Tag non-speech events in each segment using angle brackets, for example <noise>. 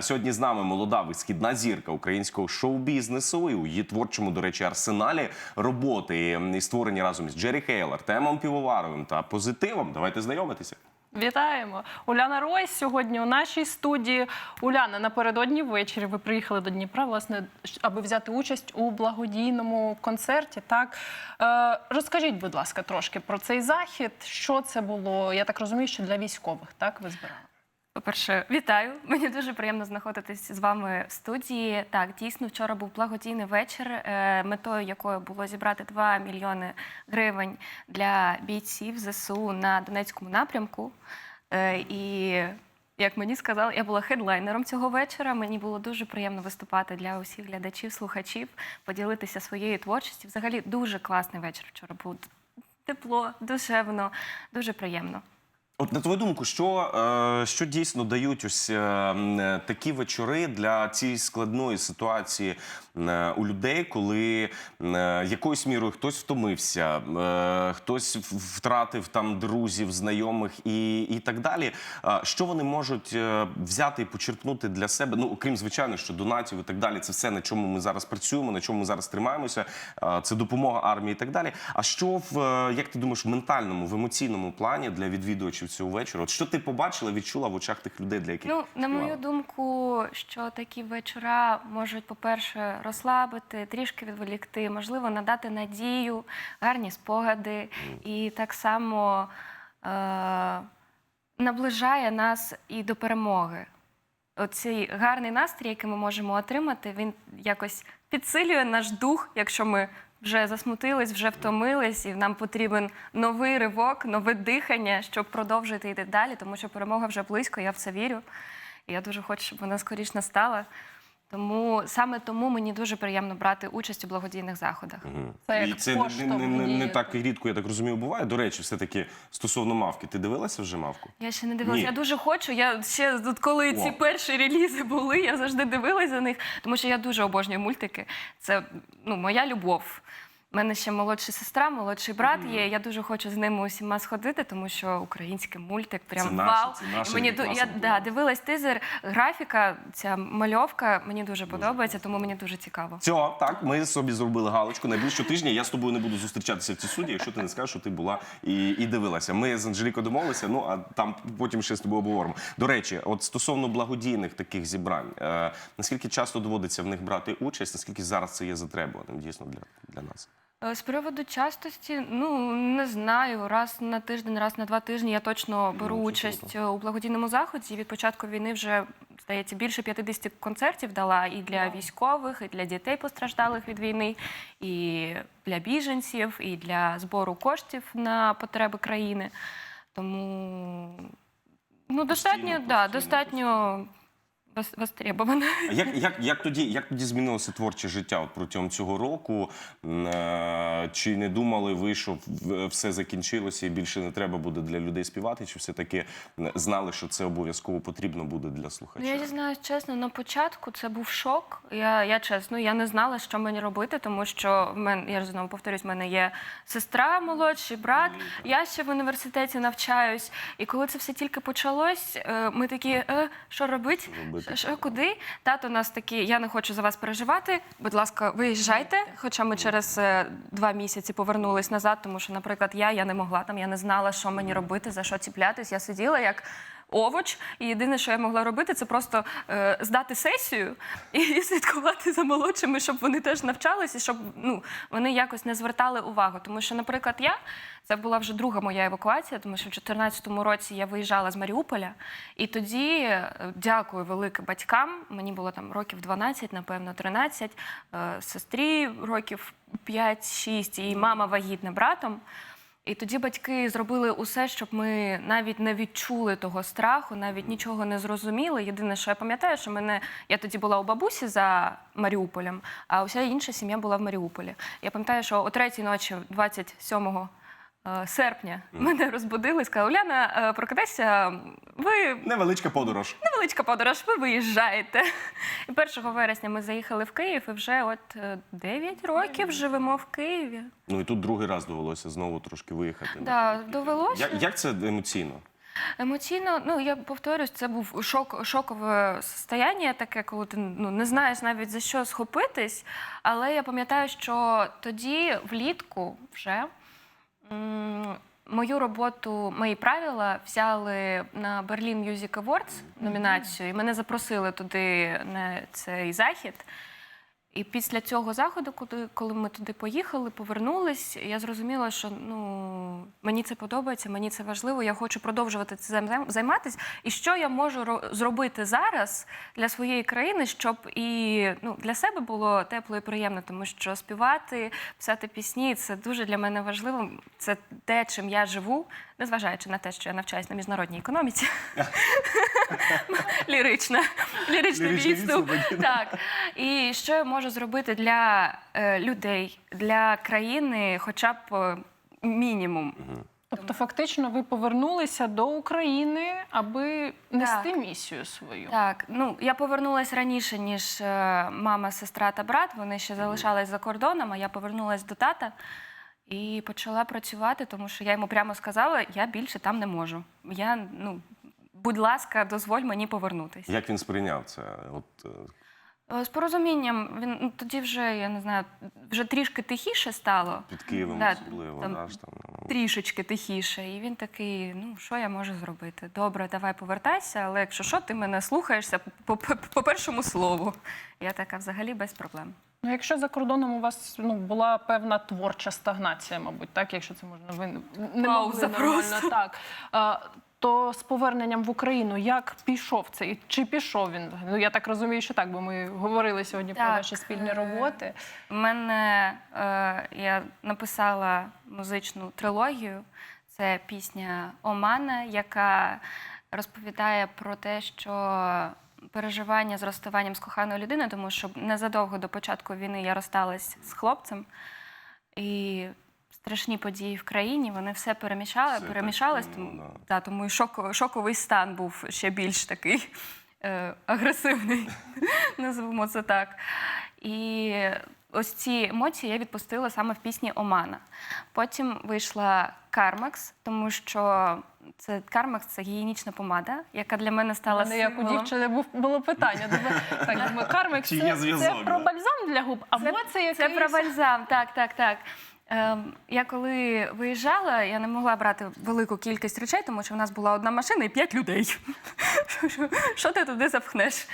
Сьогодні з нами молода висхідна зірка українського шоу-бізнесу і у її творчому, до речі, арсеналі роботи створені разом із Джері Хейл, Артемом Півоваровим та позитивом. Давайте знайомитися. Вітаємо! Уляна Ройс сьогодні у нашій студії. Уляна, напередодні ввечері ви приїхали до Дніпра, власне, аби взяти участь у благодійному концерті. Так е, розкажіть, будь ласка, трошки про цей захід. Що це було? Я так розумію, що для військових так ви збирали. По-перше, вітаю. Мені дуже приємно знаходитись з вами в студії. Так, дійсно, вчора був благодійний вечір, е, метою якої було зібрати 2 мільйони гривень для бійців ЗСУ на Донецькому напрямку. Е, І як мені сказали, я була хедлайнером цього вечора. Мені було дуже приємно виступати для усіх глядачів, слухачів, поділитися своєю творчістю. Взагалі дуже класний вечір вчора був. Тепло, душевно, дуже приємно. От на твою думку, що, е, що дійсно дають ось е, е, такі вечори для цієї складної ситуації у людей, коли е, якоюсь мірою хтось втомився, е, хтось втратив там друзів, знайомих і, і так далі. Е, що вони можуть е, взяти і почерпнути для себе? Ну, окрім звичайно, що донатів і так далі, це все на чому ми зараз працюємо, на чому ми зараз тримаємося. Е, це допомога армії і так далі. А що в е, як ти думаєш, в ментальному, в емоційному плані для відвідувачів цього вечора? От що ти побачила, відчула в очах тих людей, для яких Ну, на мою думку, що такі вечора можуть, по-перше, розслабити, трішки відволікти, можливо, надати надію, гарні спогади, і так само е- наближає нас і до перемоги. Оцей гарний настрій, який ми можемо отримати, він якось підсилює наш дух, якщо ми вже засмутились, вже втомились, і нам потрібен новий ривок, нове дихання, щоб продовжити йти далі, тому що перемога вже близько, я в це вірю. І я дуже хочу, щоб вона скоріш настала. Тому саме тому мені дуже приємно брати участь у благодійних заходах. Це І як це не, не, не, не так рідко, я так розумію, буває. До речі, все-таки стосовно мавки. Ти дивилася вже мавку? Я ще не дивилася. Ні. Я дуже хочу. Я ще тут, коли ці перші релізи були, я завжди дивилася за них, тому що я дуже обожнюю мультики. Це ну, моя любов. У мене ще молодша сестра, молодший брат є. Я дуже хочу з ними усіма сходити, тому що український мультик прям Це наше, вау. це наше, І мені ду- я класно було. да, дивилась тизер, графіка, ця мальовка мені дуже подобається, тому мені дуже цікаво. Цього так, ми собі зробили галочку. Найближчого тижня я з тобою не буду зустрічатися в цій суді, якщо ти не скажеш, що ти була і, і дивилася. Ми з Анжелікою домовилися, ну а там потім ще з тобою обговоримо. До речі, от стосовно благодійних таких зібрань, е, наскільки часто доводиться в них брати участь, наскільки зараз це є затребуваним дійсно для, для нас? Е, З приводу частості, ну не знаю, раз на тиждень, раз на два тижні я точно беру Ну, участь у благодійному заході. Від початку війни вже здається більше 50 концертів дала і для військових, і для дітей постраждалих від війни, і для біженців, і для збору коштів на потреби країни. Тому ну достатньо, да, постійно, достатньо вос- востребовано. А як, як, як, <laughs> тоді, як тоді змінилося творче життя от протягом цього року? М, е, Чи не думали ви, що в- все закінчилося і більше не треба буде для людей співати? Чи все-таки м, знали, що це обов'язково потрібно буде для слухача? Ну, я дізнаюсь чесно, на початку це був шок. Я, я чесно, я не знала, що мені робити, тому що в мене, я ж знову повторюсь, в мене є сестра молодший, брат. Я ще в університеті навчаюсь. І коли це все тільки почалось, е, ми такі, е, що робити? Робити. Що, куди? Тато у нас такий, я не хочу за вас переживати. Будь ласка, виїжджайте. Хоча ми через е, два місяці повернулись назад, тому що, наприклад, я, я не могла там, я не знала, що мені робити, за що ціплятись. Я сиділа як. Овоч, і єдине, що я могла робити, це просто е, здати сесію і, <laughs> слідкувати за молодшими, щоб вони теж навчалися, щоб ну вони якось не звертали увагу. Тому що, наприклад, я це була вже друга моя евакуація, тому що в 2014 році я виїжджала з Маріуполя, і тоді е, дякую велике батькам. Мені було там років 12, напевно, 13, е, сестрі років 5-6, і мама вагітна братом. І тоді батьки зробили усе, щоб ми навіть не відчули того страху, навіть нічого не зрозуміли. Єдине, що я пам'ятаю, що мене я тоді була у бабусі за Маріуполем, а уся інша сім'я була в Маріуполі. Я пам'ятаю, що о третій ночі, 27 е, серпня мене розбудили і сказали, Уляна, е, прокидайся, ви Невеличка подорож. невеличка подорож, ви виїжджаєте. І 1 вересня ми заїхали в Київ і вже от е, 9 років живемо в Києві. Ну і тут другий раз довелося знову трошки виїхати. Да, довелося. Як, як це емоційно? Емоційно, ну я повторюсь, це був шок, шокове состояння таке, коли ти ну, не знаєш навіть за що схопитись. Але я пам'ятаю, що тоді, влітку, вже мою роботу, мої правила взяли на Berlin Music Awards номінацію, і мене запросили туди на цей захід. І після цього заходу, куди, коли ми туди поїхали, повернулись, я зрозуміла, що ну мені це подобається, мені це важливо. Я хочу продовжувати цим займ- займатися. І що я можу зробити зараз для своєї країни, щоб і ну для себе було тепло і приємно, тому що співати, писати пісні це дуже для мене важливо. Це те, чим я живу, незважаючи на те, що я навчаюсь на міжнародній економіці. <laughs> Лірична, ліричний відступ. Так. І що я можу зробити для е, людей, для країни, хоча б мінімум. Тобто, фактично, ви повернулися до України, аби нести Так. місію свою. Так, ну я повернулася раніше, ніж е, мама, сестра та брат. Вони ще залишались за кордоном, а я повернулася до тата і почала працювати, тому що я йому прямо сказала, я більше там не можу. Я, ну, будь ласка, дозволь мені повернутися. Як він сприйняв це? От, Е, З порозумінням він ну, тоді вже, я не знаю, вже трішки тихіше стало. під Києвом Да, особливо. там да, ж там, ну, Трішечки тихіше. І він такий: ну що я можу зробити? Добре, давай повертайся, але якщо що, ти мене слухаєшся по, по, по першому слову. Я така взагалі без проблем. Ну, якщо за кордоном у вас ну була певна творча стагнація, мабуть, так, якщо це можна ви не Пауза могли нормально просто. так. А, то з поверненням в Україну як пішов цей? Чи пішов він? Ну я так розумію, що так, бо ми говорили сьогодні про Так, ваші спільні е, роботи. У мене е, я написала музичну трилогію. Це пісня Омана, яка розповідає про те, що переживання з розставанням з коханою людиною, тому що незадовго до початку війни я розсталась з хлопцем. І страшні події в країні, вони все перемішали, Все перемішались. так, Тому, ну, да. да, тому і шок, шоковий стан був ще більш такий е, агресивний, <laughs> називаємо це так. І ось ці емоції я відпустила саме в пісні Омана. Потім вийшла Кармекс, тому що це Кармекс це гігієнічна помада, яка для мене стала мене як у дівчини був було питання. Думаю, <laughs> Так, думаю, Кармик, це, це про бальзам для губ, або це, Це якийсь... про бальзам, так, так, так. Ем, я коли виїжджала, я не могла брати велику кількість речей, тому що в нас була одна машина і п'ять людей. Що- ти туди запхнеш?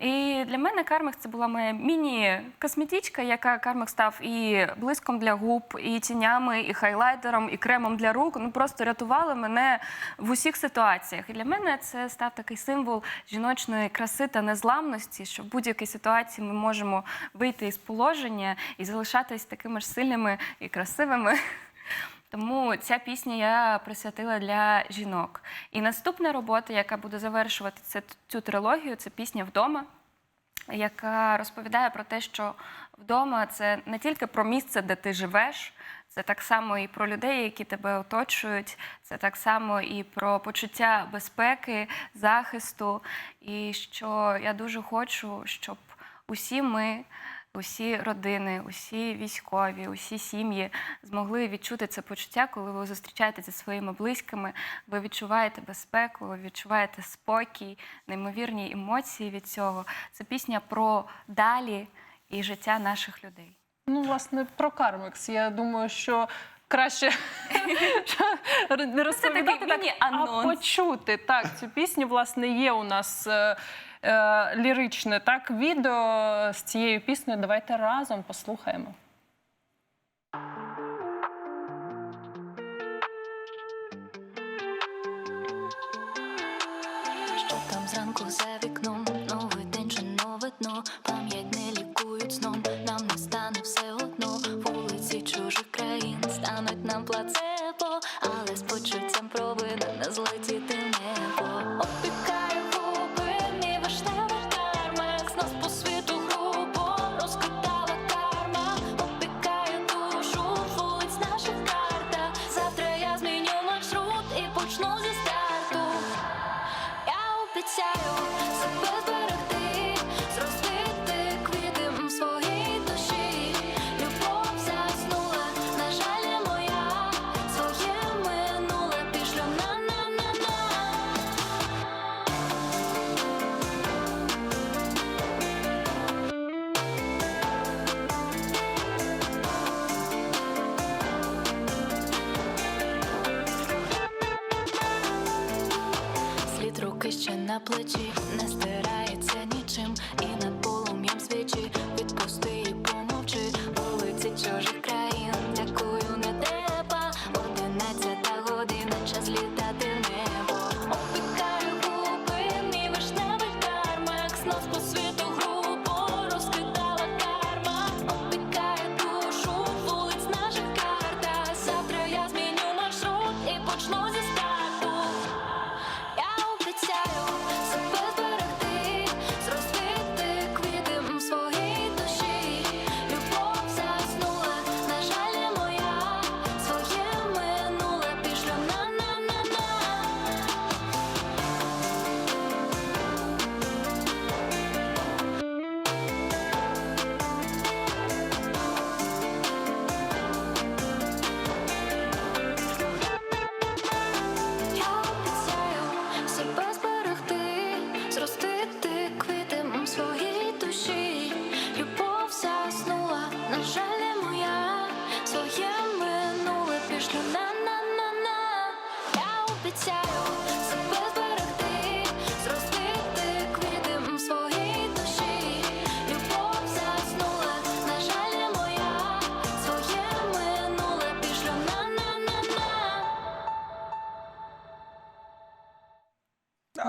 І для мене Кармекс це була моя міні-косметичка, яка Кармекс став і блиском для губ, і тінями, і хайлайтером, і кремом для рук. Ну просто рятували мене в усіх ситуаціях. І для мене це став такий символ жіночної краси та незламності, що в будь-якій ситуації ми можемо вийти із положення і залишатись такими ж сильними і красивими. <laughs> Тому ця пісня я присвятила для жінок. І наступна робота, яка буде завершувати цю трилогію, це пісня вдома, яка розповідає про те, що вдома це не тільки про місце, де ти живеш, це так само і про людей, які тебе оточують, це так само і про почуття безпеки, захисту. І що я дуже хочу, щоб усі ми. Усі родини, усі військові, усі сім'ї змогли відчути це почуття, коли ви зустрічаєтеся зі своїми близькими. Ви відчуваєте безпеку, ви відчуваєте спокій, неймовірні емоції від цього. Це пісня про далі і життя наших людей. Ну, власне, про Кармекс. Я думаю, що краще не <laughs> розповідати, так, а почути. Так, цю пісню, власне, є у нас е, ліричне так, відео з цією піснею. Давайте разом послухаємо. Що там зранку за плечі Я обіцяю себе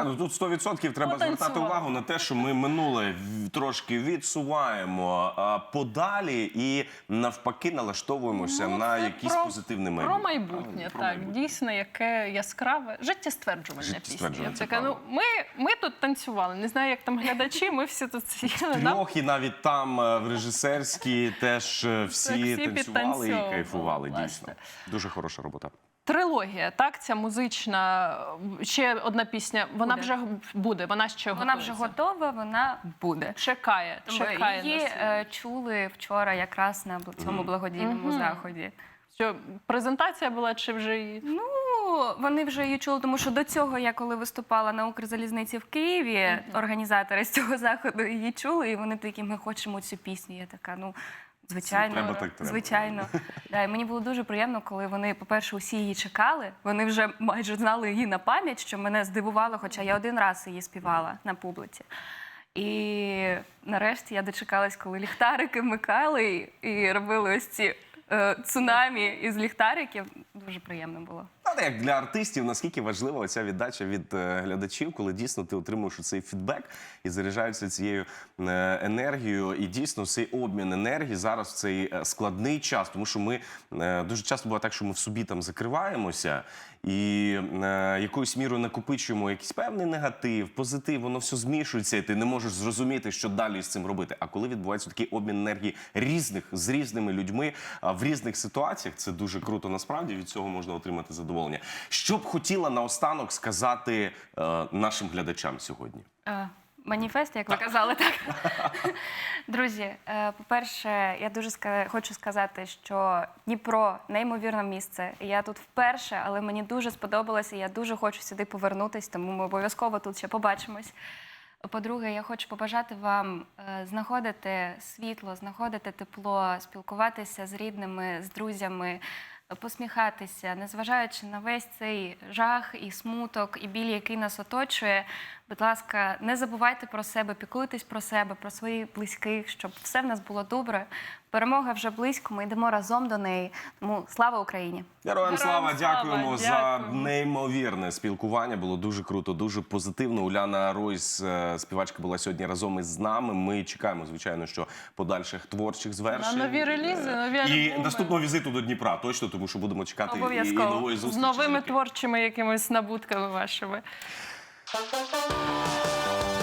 А, ну тут 100% треба звертати увагу на те, що ми минуле трошки відсуваємо а, подалі і навпаки налаштовуємося Ну, на це якийсь про- позитивний Про майбутнє. майбутнє, Про так майбутнє. дійсно, яке яскраве життєстверджувальне пісня. Життєстверджувальне, Я це така, ну правда. ми, ми тут танцювали. Не знаю, як там глядачі. Ми всі тут сиділи. Нам Трьох і навіть там е, в режисерській теж е, всі, всі танцювали і підтанцьовували, кайфували. власне. Дійсно, дуже хороша робота. Трилогія, так, ця музична. Ще одна пісня. Вона Буде. вже буде. Вона ще Вона вже готова, вона буде. Чекає, Тому чекає Її е, чули вчора якраз на цьому благодійному заході. Що презентація була чи вже її? Ну, вони вже її чули, тому що до цього я коли виступала на Укрзалізниці в Києві, організатори з цього заходу її чули, і вони такі, ми хочемо цю пісню. Я така, ну. Звичайно, Треба, так треба. звичайно. Да, і мені було дуже приємно, коли вони, по-перше, усі її чекали. Вони вже майже знали її на пам'ять, що мене здивувало, хоча я один раз її співала на публіці. І нарешті я дочекалась, коли ліхтарики вмикали і робили ось ці е, цунамі із ліхтариків. Дуже приємно було. Але як для артистів, наскільки важлива ця віддача від е, глядачів, коли дійсно ти отримуєш цей фідбек і заряджаєшся цією е, енергією, і дійсно цей обмін енергії зараз в цей е, складний час, тому що ми е, дуже часто буває так, що ми в собі там закриваємося і е, якоюсь мірою накопичуємо якийсь певний негатив, позитив, воно все змішується, і ти не можеш зрозуміти, що далі з цим робити. А коли відбувається такий обмін енергії різних з різними людьми в різних ситуаціях, це дуже круто. Насправді від цього можна отримати задоволення. Що б хотіла наостанок сказати е, нашим глядачам сьогодні? Маніфест, як ви казали, так. <laughs> Друзі, е, по-перше, я дуже хочу сказати, що Дніпро неймовірне місце. Я тут вперше, але мені дуже сподобалося. Я дуже хочу сюди повернутись, тому ми обов'язково тут ще побачимось. По-друге, я хочу побажати вам е, знаходити світло, знаходити тепло, спілкуватися з рідними, з друзями, посміхатися, незважаючи на весь цей жах і смуток, і біль, який нас оточує. Будь ласка, не забувайте про себе, піклуйтесь про себе, про своїх близьких, щоб все в нас було добре. Перемога вже близько. Ми йдемо разом до неї. Тому слава Україні! Героям Героям слава, слава, дякуємо за неймовірне спілкування. Було дуже круто, дуже позитивно. Уляна Ройс, е, співачка, була сьогодні разом із нами. Ми чекаємо, звичайно, що подальших творчих звершень. На нові релізи, нові і альбоми. наступного візиту до Дніпра. Точно, тому що будемо чекати і, і Обов'язково. нової З новими творчими якимись набутками вашими. Thank you.